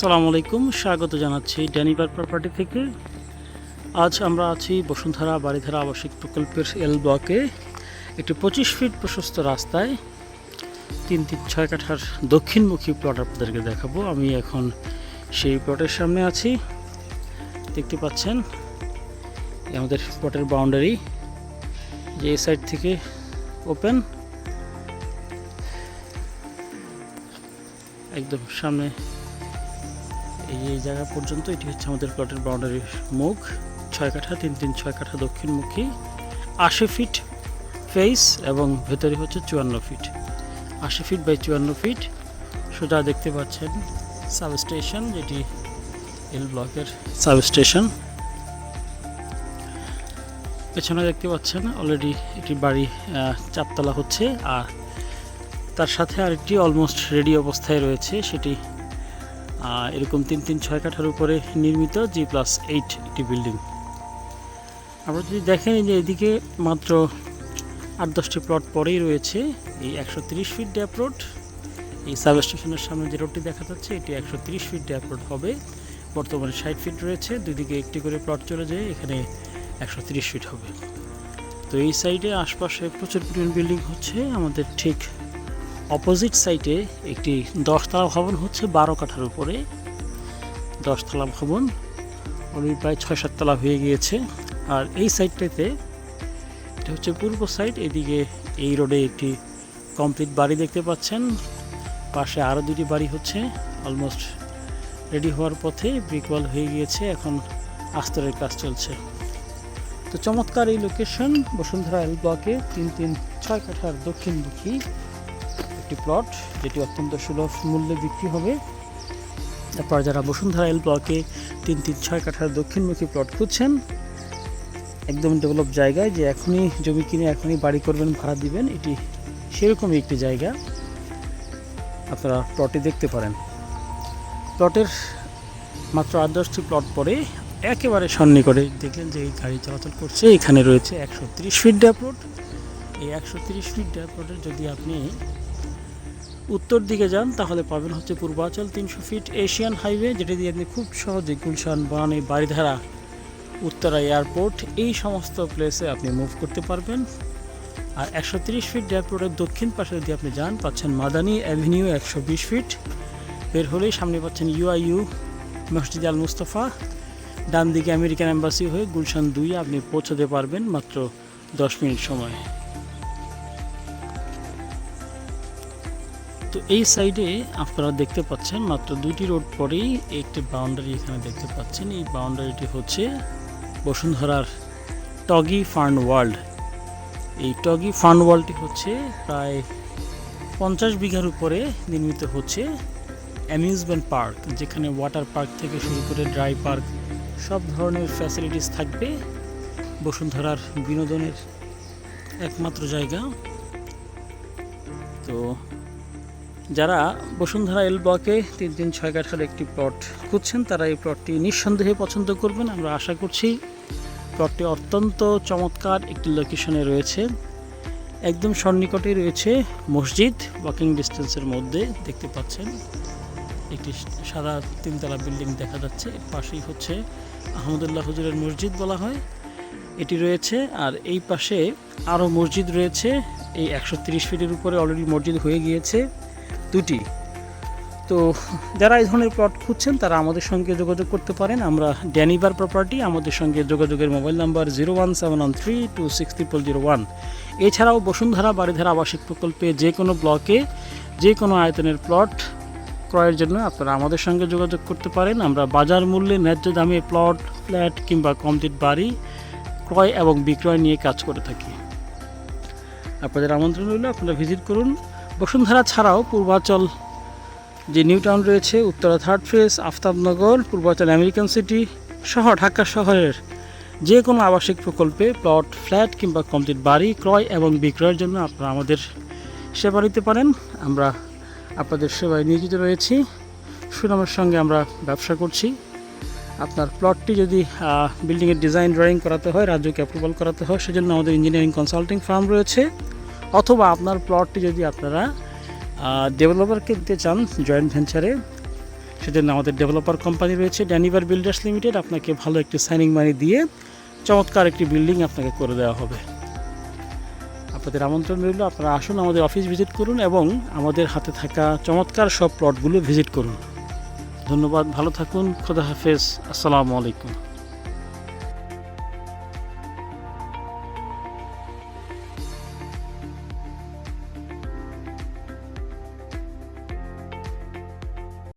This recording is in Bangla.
সালামু আলাইকুম, স্বাগত জানাচ্ছি ড্যানিবার প্রপার্টি থেকে। আজ আমরা আছি বসুন্ধরা বাড়িধারা আবাসিক প্রকল্পের এল ব্লকে। একটি পঁচিশ ফিট প্রশস্ত রাস্তায় তিন তিন ছয় কাঠার দক্ষিণমুখী প্লট আপনাদেরকে দেখাবো। আমি এখন সেই প্লটের সামনে আছি। দেখতে পাচ্ছেন আমাদের প্লটের বাউন্ডারি যে সাইড থেকে ওপেন একদম সামনে এই এই জায়গা পর্যন্ত এটি হচ্ছে আমাদের প্লটের বাউন্ডারির মুখ। ছয় কাঠা তিন তিন ছয় কাঠা দক্ষিণমুখী আশি ফিট ফেস এবং ভেতরে হচ্ছে চুয়ান্ন ফিট আশি ফিট বাই চুয়ান্ন ফিট সোজা দেখতে পাচ্ছেন সাবস্টেশন যেটি এল ব্লকের সাবস্টেশন পেছনে দেখতে পাচ্ছেন অলরেডি একটি বাড়ি আহ, চারতলা হচ্ছে আর তার সাথে আরেকটি অলমোস্ট রেডি অবস্থায় রয়েছে সেটি এরকম তিন তিন ছয় কাঠার উপরে নির্মিত জি প্লাস এইট একটি বিল্ডিং আমরা যদি দেখেন যে এদিকে মাত্র আট দশটি প্লট পরেই রয়েছে, এই একশো তিরিশ ফিট ড্যাপ রোড এই সাব স্টেশনের সামনে যে রোডটি দেখা যাচ্ছে, এটি একশো তিরিশ ফিট ড্যাপ রোড হবে। বর্তমানে ষাট ফিট রয়েছে, দুদিকে একটি করে প্লট চলে যায়, এখানে একশো তিরিশ ফিট হবে। তো এই সাইডে আশপাশে প্রচুর পরিমাণ বিল্ডিং হচ্ছে, আমাদের ঠিক অপোজিট সাইডে একটি দশতলা ভবন হচ্ছে বারো কাঠার উপরে। দশতলা ভবন অলরেডি প্রায় ছয় সাততলা হয়ে গিয়েছে। আর এই সাইডটাতে এটা হচ্ছে পূর্ব সাইড এদিকে এই রোডে একটি কমপ্লিট বাড়ি দেখতে পাচ্ছেন। পাশে আরও দুটি বাড়ি হচ্ছে, অলমোস্ট রেডি হওয়ার পথে ব্রিকওয়াল হয়ে গিয়েছে, এখন আস্তরের কাজ চলছে। তো চমৎকার এই লোকেশন বসুন্ধরা এল ব্লকে তিন তিন ছয় কাঠার দক্ষিণমুখী একটি প্লট যেটি অত্যন্ত সুলভ মূল্যে বিক্রি হবে। তারপর যারা বসুন্ধরা এল ব্লকে তিন তিন ছয় কাঠার দক্ষিণমুখী প্লট খুঁজছেন একদম ডেভেলপ জায়গায় যে এখনই জমি কিনে এখনই বাড়ি করবেন, ভাড়া দিবেন, এটি সেরকমই একটি জায়গা। আপনারা প্লটে দেখতে পারেন। প্লটের মাত্র আট দশটি প্লট পরে একেবারে সন্নিকটে দেখলেন যে এই গাড়ি চলাচল করছে। এখানে রয়েছে একশো তিরিশ ফিট ড্যাপ রোড এই একশো তিরিশ ফিট ড্যাপ রোডের যদি আপনি উত্তর দিকে যান, তাহলে পাবেন হচ্ছে পূর্বাচল তিনশো ফিট এশিয়ান হাইওয়ে, যেটা দিয়ে আপনি খুব সহজে গুলশান বানানি বাড়িধারা উত্তরা এয়ারপোর্ট, এই সমস্ত প্লেসে আপনি মুভ করতে পারবেন। আর একশো তিরিশ ফিট এয়ারপোর্টের দক্ষিণ পাশে যদি আপনি যান, পাচ্ছেন মাদানি অ্যাভিনিউ একশো বিশ ফিট। বের হলেই সামনে পাচ্ছেন ইউআইইউ মসজিদ আল মুস্তফা। ডান দিকে আমেরিকান এম্বাসি হয়ে গুলশান দুই আপনি পৌঁছতে পারবেন মাত্র দশ মিনিট সময়। তো এই সাইডে আপনারা দেখতে পাচ্ছেন মাত্র দুইটি রোড পরেই একটি বাউন্ডারি এখানে দেখতে পাচ্ছেন। এই বাউন্ডারিটি হচ্ছে বসুন্ধরার টগি ফার্ন ওয়ার্ল্ড। এই টগি ফার্ন ওয়ার্ল্ডটি হচ্ছে প্রায় পঞ্চাশ বিঘার উপরে নির্মিত হচ্ছে অ্যামিউজমেন্ট পার্ক যেখানে ওয়াটার পার্ক থেকে শুরু করে ড্রাই পার্ক সব ধরনের ফ্যাসিলিটিস থাকবে। বসুন্ধরার বিনোদনের একমাত্র জায়গা। তো যারা বসুন্ধরা এল ব্লকে তিন তিন ছয় কাঠার একটি প্লট খুঁজছেন, তারা এই প্লটটি নিঃসন্দেহে পছন্দ করবেন। আমরা আশা করছি প্লটটি অত্যন্ত চমৎকার একটি লোকেশনে রয়েছে। একদম সন্নিকটে রয়েছে মসজিদ ওয়াকিং ডিস্টেন্সের মধ্যে দেখতে পাচ্ছেন। একটি সাদা তিনতলা বিল্ডিং দেখা যাচ্ছে পাশেই হচ্ছে আহমদুল্লাহ হুজুরের মসজিদ বলা হয়। এটি রয়েছে, আর এই পাশে আরও মসজিদ রয়েছে। এই একশো তিরিশ ফিটের উপরে অলরেডি মসজিদ হয়ে গিয়েছে। দুটি। তো যারা এই ধরনের প্লট খুঁজছেন, তারা আমাদের সঙ্গে যোগাযোগ করতে পারেন। আমরা ড্যানিবার প্রপার্টি আমাদের সঙ্গে যোগাযোগের mobile number zero one seven one three two six triple zero one এছাড়াও বসুন্ধরা বাড়িধারা আবাসিক প্রকল্পে যে কোনো ব্লকে যে কোনো আয়তনের প্লট ক্রয়ের জন্য আপনারা আমাদের সঙ্গে যোগাযোগ করতে পারেন। আমরা বাজার মূল্যে ন্যায্য দামে প্লট ফ্ল্যাট কিংবা কমপ্লিট বাড়ি ক্রয় এবং বিক্রয় নিয়ে কাজ করে থাকি। আপনাদের আমন্ত্রণ রইল, আপনারা ভিজিট করুন। বসুন্ধরা ছাড়াও পূর্বাচল যে নিউ টাউন রয়েছে, Uttara third phase Aftabnagar, Purbachal American City সহ ঢাকা শহরের যে কোনো আবাসিক প্রকল্পে প্লট, ফ্ল্যাট কিংবা কমপ্লিট বাড়ি ক্রয় এবং বিক্রয়ের জন্য আপনারা আমাদের সেবা নিতে পারেন। আমরা আপনাদের সেবায় নিয়োজিত রয়েছি। সুনামের সঙ্গে আমরা ব্যবসা করছি। আপনার প্লটটি যদি বিল্ডিংয়ের ডিজাইন, ড্রয়িং করাতে হয়, রাজ্যকে অ্যাপ্রুভাল করাতে হয়, সেজন্য আমাদের ইঞ্জিনিয়ারিং কনসাল্টিং ফার্ম রয়েছে। অথবা আপনার প্লটটি যদি আপনারা ডেভেলপারকে দিতে চান জয়েন্ট ভেঞ্চারে সেজন্য আমাদের ডেভেলপার কোম্পানি রয়েছে ড্যানিভার বিল্ডার্স লিমিটেড আপনাকে ভালো একটি সাইনিং মানি দিয়ে চমৎকার একটি বিল্ডিং আপনাকে করে দেওয়া হবে। আপনাদের আমন্ত্রণ রইল, আপনারা আসুন আমাদের অফিস ভিজিট করুন এবং আমাদের হাতে থাকা চমৎকার সব প্লটগুলো ভিজিট করুন। ধন্যবাদ, ভালো থাকুন, খোদা হাফেজ, আসসালামু আলাইকুম।